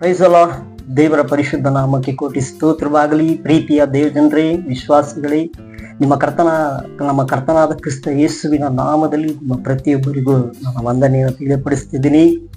ಪ್ರೈಸಲ ದೇವರ ಪರಿಶುದ್ಧ ನಾಮಕ್ಕೆ ಕೋಟಿ ಸ್ತೋತ್ರವಾಗಲಿ. ಪ್ರೀತಿಯ ದೇವಜನರೇ, ವಿಶ್ವಾಸಿಗಳೇ, ನಿಮ್ಮ ಕರ್ತನ, ನಮ್ಮ ಕರ್ತನಾದ ಕ್ರಿಸ್ತ ಯೇಸುವಿನ ನಾಮದಲ್ಲಿ ನಿಮ್ಮ ಪ್ರತಿಯೊಬ್ಬರಿಗೂ ನನ್ನ ವಂದನೆಯನ್ನು ತಿಳಿಯಪಡಿಸ್ತಿದ್ದೀನಿ.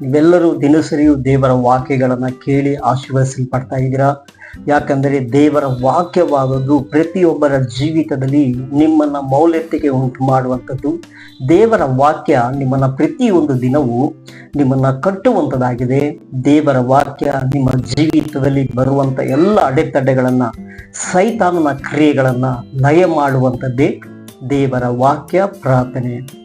ನೀವೆಲ್ಲರೂ ದಿನಸರಿಯು ದೇವರ ವಾಕ್ಯಗಳನ್ನು ಕೇಳಿ ಆಶೀರ್ವದಿಸಲ್ಪಡ್ತಾ ಇದ್ದೀರಾ? ಯಾಕಂದರೆ ದೇವರ ವಾಕ್ಯವಾದದ್ದು ಪ್ರತಿಯೊಬ್ಬರ ಜೀವಿತದಲ್ಲಿ ನಿಮ್ಮನ್ನ ಮೌಲ್ಯತೆಗೆ ಉಂಟು ಮಾಡುವಂಥದ್ದು. ದೇವರ ವಾಕ್ಯ ನಿಮ್ಮನ್ನ ಪ್ರತಿಯೊಂದು ದಿನವೂ ನಿಮ್ಮನ್ನ ಕಟ್ಟುವಂಥದ್ದಾಗಿದೆ. ದೇವರ ವಾಕ್ಯ ನಿಮ್ಮ ಜೀವಿತದಲ್ಲಿ ಬರುವಂತ ಎಲ್ಲ ಅಡೆತಡೆಗಳನ್ನು, ಸೈತಾನನ ಕ್ರಿಯೆಗಳನ್ನು ನಯ ಮಾಡುವಂಥದ್ದೇ ದೇವರ ವಾಕ್ಯ ಪ್ರಾರ್ಥನೆ.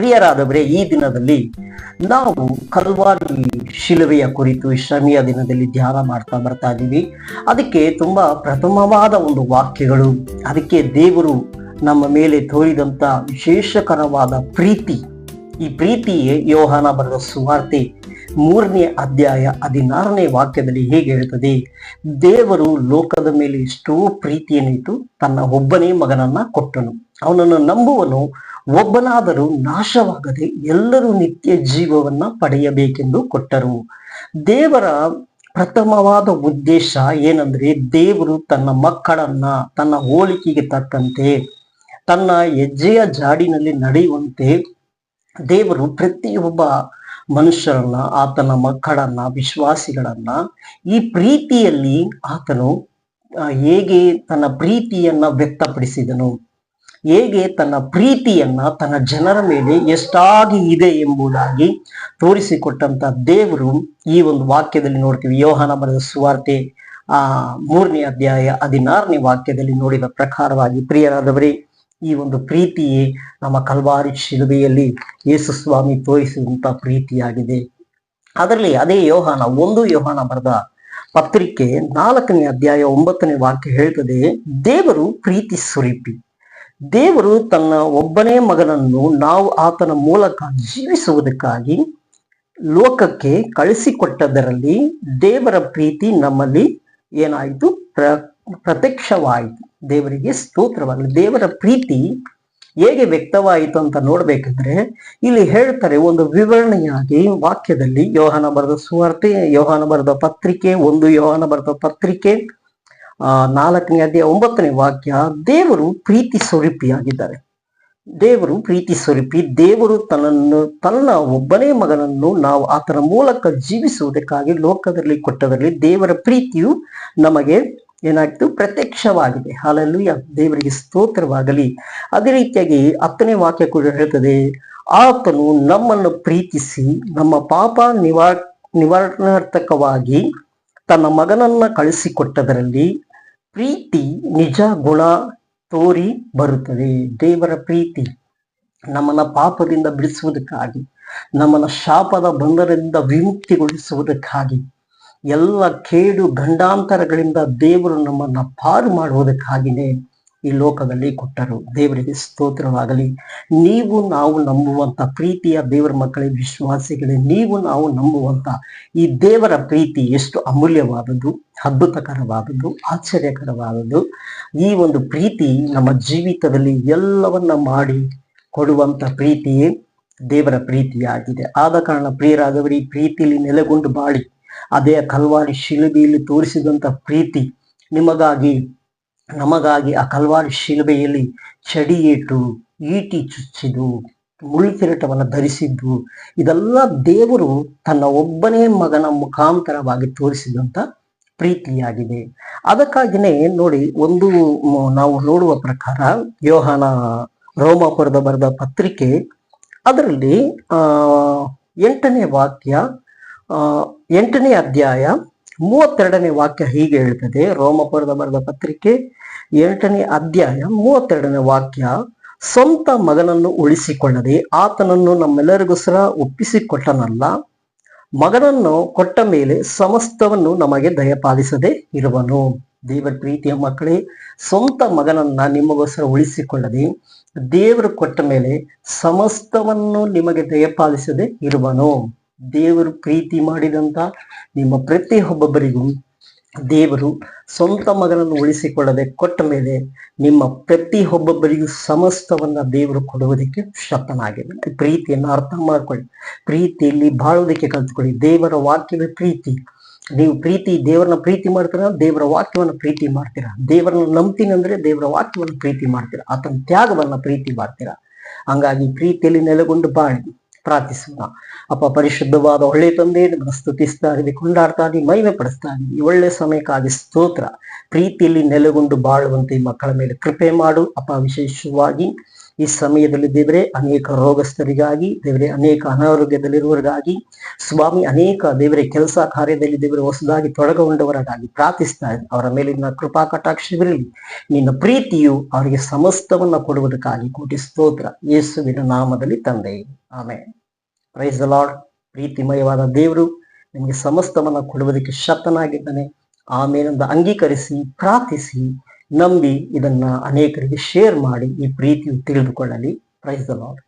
ಪ್ರಿಯರಾದವರೇ, ಈ ದಿನದಲ್ಲಿ ನಾವು ಕಲ್ವಾರಿ ಶಿಲುವೆಯ ಕುರಿತು ಶ್ರಮಿಯ ದಿನದಲ್ಲಿ ಧ್ಯಾನ ಮಾಡ್ತಾ ಬರ್ತಾ ಇದ್ದೀವಿ. ಅದಕ್ಕೆ ತುಂಬಾ ಪ್ರಥಮವಾದ ಒಂದು ವಾಕ್ಯಗಳು. ಅದಕ್ಕೆ ದೇವರು ನಮ್ಮ ಮೇಲೆ ತೋರಿದಂತ ವಿಶೇಷಕರವಾದ ಪ್ರೀತಿ. ಈ ಪ್ರೀತಿಯೇ ಯೋಹಾನ ಬರೆದ ಸುವಾರ್ತೆ. ಮೂರನೇ ಅಧ್ಯಾಯ ಹದಿನಾರನೇ ವಾಕ್ಯದಲ್ಲಿ ಹೇಗೆ ಹೇಳ್ತದೆ? ದೇವರು ಲೋಕದ ಮೇಲೆ ಎಷ್ಟೋ ಪ್ರೀತಿಯನ್ನಿಟ್ಟು ತನ್ನ ಒಬ್ಬನೇ ಮಗನನ್ನ ಕೊಟ್ಟನು. ಅವನನ್ನು ನಂಬುವನು ಒಬ್ಬನಾದರೂ ನಾಶವಾಗದೆ ಎಲ್ಲರೂ ನಿತ್ಯ ಜೀವವನ್ನ ಪಡೆಯಬೇಕೆಂದು ಕೊಟ್ಟರು. ದೇವರ ಪ್ರಥಮವಾದ ಉದ್ದೇಶ ಏನಂದ್ರೆ ದೇವರು ತನ್ನ ಮಕ್ಕಳನ್ನ, ತನ್ನ ಹೋಲಿಕೆಗೆ ತಕ್ಕಂತೆ, ತನ್ನ ಹೆಜ್ಜೆಯ ಜಾಡಿನಲ್ಲಿ ನಡೆಯುವಂತೆ ದೇವರು ಪ್ರತಿಯೊಬ್ಬ ಮನುಷ್ಯರನ್ನ, ಆತನ ಮಕ್ಕಳನ್ನ, ವಿಶ್ವಾಸಿಗಳನ್ನ ಈ ಪ್ರೀತಿಯಲ್ಲಿ ಆತನು ಹೇಗೆ ತನ್ನ ಪ್ರೀತಿಯನ್ನ ವ್ಯಕ್ತಪಡಿಸಿದನು? ಹೇಗೆ ತನ್ನ ಪ್ರೀತಿಯನ್ನ ತನ್ನ ಜನರ ಮೇಲೆ ಎಷ್ಟಾಗಿ ಇದೆ ಎಂಬುದಾಗಿ ತೋರಿಸಿಕೊಟ್ಟಂತ ದೇವರು ಈ ಒಂದು ವಾಕ್ಯದಲ್ಲಿ ನೋಡ್ತೀವಿ. ಯೋಹಾನ ಬರೆದ ಸುವಾರ್ತೆ, ಆ, ಮೂರನೇ ಅಧ್ಯಾಯ ಹದಿನಾರನೇ ವಾಕ್ಯದಲ್ಲಿ ನೋಡಿದ ಪ್ರಕಾರವಾಗಿ, ಪ್ರಿಯರಾದವರೇ ಈ ಒಂದು ಪ್ರೀತಿಯೇ ನಮ್ಮ ಕಲ್ವಾರಿ ಶಿಲುಬೆಯಲ್ಲಿ ಯೇಸು ಸ್ವಾಮಿ ತೋರಿಸಿದಂತ ಪ್ರೀತಿಯಾಗಿದೆ. ಅದರಲ್ಲಿ ಅದೇ ಯೋಹಾನ, ಒಂದು ಯೋಹಾನ ಬರೆದ ಪತ್ರಿಕೆ ನಾಲ್ಕನೇ ಅಧ್ಯಾಯ ಒಂಬತ್ತನೇ ವಾಕ್ಯ ಹೇಳ್ತದೆ, ದೇವರು ಪ್ರೀತಿ ಸುರಿಪಿ. ದೇವರು ತನ್ನ ಒಬ್ಬನೇ ಮಗನನ್ನು ನಾವು ಆತನ ಮೂಲಕ ಜೀವಿಸುವುದಕ್ಕಾಗಿ ಲೋಕಕ್ಕೆ ಕಳಿಸಿಕೊಟ್ಟದರಲ್ಲಿ ದೇವರ ಪ್ರೀತಿ ನಮ್ಮಲ್ಲಿ ಏನಾಯಿತು? ಪ್ರ ಪ್ರತ್ಯಕ್ಷವಾಯಿತು. ದೇವರಿಗೆ ಸ್ತೋತ್ರವಾಗಲಿ, ದೇವರ ಪ್ರೀತಿ ಹೇಗೆ ವ್ಯಕ್ತವಾಯಿತು ಅಂತ ನೋಡ್ಬೇಕಂದ್ರೆ, ಇಲ್ಲಿ ಹೇಳ್ತಾರೆ ಒಂದು ವಿವರಣೆಯಾಗಿ ವಾಕ್ಯದಲ್ಲಿ ಯೋಹಾನ ಬರೆದ ಸುವಾರ್ತೆ, ಯೋಹಾನ ಬರೆದ ಪತ್ರಿಕೆ, ಒಂದು ಯೋಹಾನ ಬರೆದ ಪತ್ರಿಕೆ, ಆ, ನಾಲ್ಕನೇ ಅಧ್ಯಾಯ ಒಂಬತ್ತನೇ ವಾಕ್ಯ, ದೇವರು ಪ್ರೀತಿ ಸ್ವರೂಪಿಯಾಗಿದ್ದಾರೆ. ದೇವರು ಪ್ರೀತಿ ಸ್ವರೂಪಿ, ದೇವರು ತನ್ನನ್ನು, ತನ್ನ ಒಬ್ಬನೇ ಮಗನನ್ನು ನಾವು ಆತನ ಮೂಲಕ ಜೀವಿಸುವುದಕ್ಕಾಗಿ ಲೋಕದಲ್ಲಿ ಕೊಟ್ಟದರಲ್ಲಿ ದೇವರ ಪ್ರೀತಿಯು ನಮಗೆ ಏನಾಯ್ತು? ಪ್ರತ್ಯಕ್ಷವಾಗಿದೆ. ಹಾಲಲ್ಲೂಯ ದೇವರಿಗೆ ಸ್ತೋತ್ರವಾಗಲಿ. ಅದೇ ರೀತಿಯಾಗಿ ಹತ್ತನೇ ವಾಕ್ಯ ಕೂಡ ಹೇಳ್ತದೆ, ಆತನು ನಮ್ಮನ್ನು ಪ್ರೀತಿಸಿ, ನಮ್ಮ ಪಾಪ ನಿವಾರ್, ನಿವಾರಣಾರ್ಥಕವಾಗಿ ತನ್ನ ಮಗನನ್ನ ಕಳಿಸಿಕೊಟ್ಟದರಲ್ಲಿ ಪ್ರೀತಿ ನಿಜ ಗುಣ ತೋರಿ ಬರುತ್ತದೆ. ದೇವರ ಪ್ರೀತಿ ನಮ್ಮನ್ನ ಪಾಪದಿಂದ ಬಿಡಿಸುವುದಕ್ಕಾಗಿ, ನಮ್ಮನ್ನ ಶಾಪದ ಬಂಧನದಿಂದ ವಿಮುಕ್ತಿಗೊಳಿಸುವುದಕ್ಕಾಗಿ. ಎಲ್ಲ ಕೇಡು ಗಂಡಾಂತರಗಳಿಂದ ದೇವರು ನಮ್ಮನ್ನ ಪಾರು ಮಾಡುವುದಕ್ಕಾಗಿನೇ ಈ ಲೋಕದಲ್ಲಿ ಕೊಟ್ಟರು. ದೇವರಿಗೆ ಸ್ತೋತ್ರವಾಗಲಿ. ನೀವು ನಾವು ನಂಬುವಂತ ಪ್ರೀತಿಯ ದೇವರ ಮಕ್ಕಳೇ, ವಿಶ್ವಾಸಿಗಳೇ, ನೀವು ನಾವು ನಂಬುವಂತ ಈ ದೇವರ ಪ್ರೀತಿ ಎಷ್ಟು ಅಮೂಲ್ಯವಾದದ್ದು, ಅದ್ಭುತಕರವಾದದ್ದು, ಆಶ್ಚರ್ಯಕರವಾದದ್ದು. ಈ ಒಂದು ಪ್ರೀತಿ ನಮ್ಮ ಜೀವಿತದಲ್ಲಿ ಎಲ್ಲವನ್ನ ಮಾಡಿ ಕೊಡುವಂತ ಪ್ರೀತಿಯೇ ದೇವರ ಪ್ರೀತಿಯಾಗಿದೆ. ಆದ ಕಾರಣ ಪ್ರಿಯರಾದವರು, ಈ ಪ್ರೀತಿಯಲ್ಲಿ ನೆಲೆಗೊಂಡು ಬಾಳಿ. ಅದೇ ಕಲ್ವಾರಿ ಶಿಲುಬೆಯಲ್ಲಿ ತೋರಿಸಿದಂತ ಪ್ರೀತಿ ನಿಮಗಾಗಿ, ನಮಗಾಗಿ ಆ ಕಲ್ವಾರಿ ಶಿಲುಬೆಯಲ್ಲಿ ಚಡಿಯೇಟು ಈಟಿ ಚುಚ್ಚಿದು ಮುಳ್ಳಿಕಿರೀಟವನ್ನು ಧರಿಸಿದ್ದು, ಇದೆಲ್ಲ ದೇವರು ತನ್ನ ಒಬ್ಬನೇ ಮಗನ ಮುಖಾಂತರವಾಗಿ ತೋರಿಸಿದಂತ ಪ್ರೀತಿಯಾಗಿದೆ. ಅದಕ್ಕಾಗಿನೇ ನೋಡಿ, ಒಂದು ನಾವು ನೋಡುವ ಪ್ರಕಾರ ಯೋಹಾನ ರೋಮಾಪುರದ ಬರೆದ ಪತ್ರಿಕೆ ಅದರಲ್ಲಿ ಎಂಟನೇ ವಾಕ್ಯ, ಆ ಎಂಟನೇ ಅಧ್ಯಾಯ ಮೂವತ್ತೆರಡನೇ ವಾಕ್ಯ ಹೀಗೆ ಹೇಳ್ತದೆ. ರೋಮಪುರದ ಬರೆದ ಪತ್ರಿಕೆ ಎಂಟನೇ ಅಧ್ಯಾಯ ಮೂವತ್ತೆರಡನೇ ವಾಕ್ಯ, ಸ್ವಂತ ಮಗನನ್ನು ಉಳಿಸಿಕೊಳ್ಳದೆ ಆತನನ್ನು ನಮ್ಮೆಲ್ಲರಿಗೋಸ್ಕರ ಒಪ್ಪಿಸಿಕೊಟ್ಟನಲ್ಲ, ಮಗನನ್ನು ಕೊಟ್ಟ ಮೇಲೆ ಸಮಸ್ತವನ್ನು ನಮಗೆ ದಯಪಾಲಿಸದೆ ಇರುವನು. ದೇವರ ಪ್ರೀತಿಯ ಮಕ್ಕಳೇ, ಸ್ವಂತ ಮಗನನ್ನ ನಿಮಗೋಸ್ಕರ ಉಳಿಸಿಕೊಳ್ಳದೆ ದೇವರು ಕೊಟ್ಟ ಮೇಲೆ ಸಮಸ್ತವನ್ನು ನಿಮಗೆ ದಯಪಾಲಿಸದೆ ಇರುವನು. ದೇವರು ಪ್ರೀತಿ ಮಾಡಿದಂತ ನಿಮ್ಮ ಪ್ರತಿಯೊಬ್ಬೊಬ್ಬರಿಗೂ ದೇವರು ಸ್ವಂತ ಮಗನನ್ನು ಉಳಿಸಿಕೊಳ್ಳದೆ ಕೊಟ್ಟ ಮೇಲೆ ನಿಮ್ಮ ಪ್ರತಿಯೊಬ್ಬೊಬ್ಬರಿಗೂ ಸಮಸ್ತವನ್ನ ದೇವರು ಕೊಡುವುದಕ್ಕೆ ಶಕ್ತನಾಗಿದೆ ಪ್ರೀತಿಯನ್ನು ಅರ್ಥ ಮಾಡ್ಕೊಳ್ಳಿ. ಪ್ರೀತಿಯಲ್ಲಿ ಬಾಳುವುದಕ್ಕೆ ಕಲ್ತ್ಕೊಳ್ಳಿ. ದೇವರ ವಾಕ್ಯವೇ ಪ್ರೀತಿ. ನೀವು ಪ್ರೀತಿ, ದೇವರನ್ನ ಪ್ರೀತಿ ಮಾಡ್ತೀರಾ? ದೇವರ ವಾಕ್ಯವನ್ನ ಪ್ರೀತಿ ಮಾಡ್ತೀರಾ? ದೇವರನ್ನ ನಂಬ್ತೀನಿ ಅಂದ್ರೆ ದೇವರ ವಾಕ್ಯವನ್ನ ಪ್ರೀತಿ ಮಾಡ್ತೀರಾ? ಆತನ ತ್ಯಾಗವನ್ನ ಪ್ರೀತಿ ಮಾಡ್ತೀರಾ? ಹಂಗಾಗಿ ಪ್ರೀತಿಯಲ್ಲಿ ನೆಲೆಗೊಂಡು ಬಾಳಿ. ಪ್ರಾರ್ಥಿಸೋಣ ಅಪ್ಪ ಪರಿಶುದ್ಧವಾದ ಒಳ್ಳೆ ತಂದೆ ನಿಮ್ಮನ್ನು ಸ್ತುತಿಸ್ತಾ ಇದ್ದೀವಿ ಕೊಂಡಾಡ್ತಾ ಇದ್ದೀವಿ ಮಹಿಮೆ ಪಡಿಸ್ತಾ ಇದ್ದೀವಿ ಈ ಒಳ್ಳೆ ಸಮಯಕ್ಕಾಗಿ ಸ್ತೋತ್ರ. ಪ್ರೀತಿಯಲ್ಲಿ ನೆಲೆಗೊಂಡು ಬಾಳುವಂತೆ ಮಕ್ಕಳ ಮೇಲೆ ಕೃಪೆ ಮಾಡು. ಅಪ್ಪ, ವಿಶೇಷವಾಗಿ ಈ ಸಮಯದಲ್ಲಿ ದೇವರೇ ಅನೇಕ ರೋಗಸ್ಥರಿಗಾಗಿ, ದೇವರೇ ಅನೇಕ ಅನಾರೋಗ್ಯದಲ್ಲಿರುವವರಿಗಾಗಿ, ಸ್ವಾಮಿ ಅನೇಕ ದೇವರೇ ಕೆಲಸ ಕಾರ್ಯದಲ್ಲಿ ದೇವರು ಹೊಸದಾಗಿ ತೊಡಗೊಂಡವರಾಗಿ ಪ್ರಾರ್ಥಿಸ್ತಾ ಅವರ ಮೇಲಿನ ಕೃಪಾ ಕಟಾಕ್ಷವಿರಲಿ. ನಿನ್ನ ಪ್ರೀತಿಯು ಅವರಿಗೆ ಸಮಸ್ತವನ್ನ ಕೊಡುವುದಕ್ಕಾಗಿ ಕೋಟಿ ಸ್ತೋತ್ರ. ಯೇಸುವಿನ ನಾಮದಲ್ಲಿ ತಂದೆ. ಆಮೇಲೆ ಪ್ರೈಸ್ ದ ಲಾರ್ಡ್ ಪ್ರೀತಿಮಯವಾದ ದೇವರು ನಿಮಗೆ ಸಮಸ್ತವನ್ನ ಕೊಡುವುದಕ್ಕೆ ಶಕ್ತನಾಗಿದ್ದಾನೆ. ಆಮೇಲಿಂದ ಅಂಗೀಕರಿಸಿ, ಪ್ರಾರ್ಥಿಸಿ. ನಂಬಿ ಇದನ್ನ ಅನೇಕರಿಗೆ ಶೇರ್ ಮಾಡಿ ಈ ಪ್ರೀತಿಯು ತಿಳಿದುಕೊಳ್ಳಲಿ. Praise the lord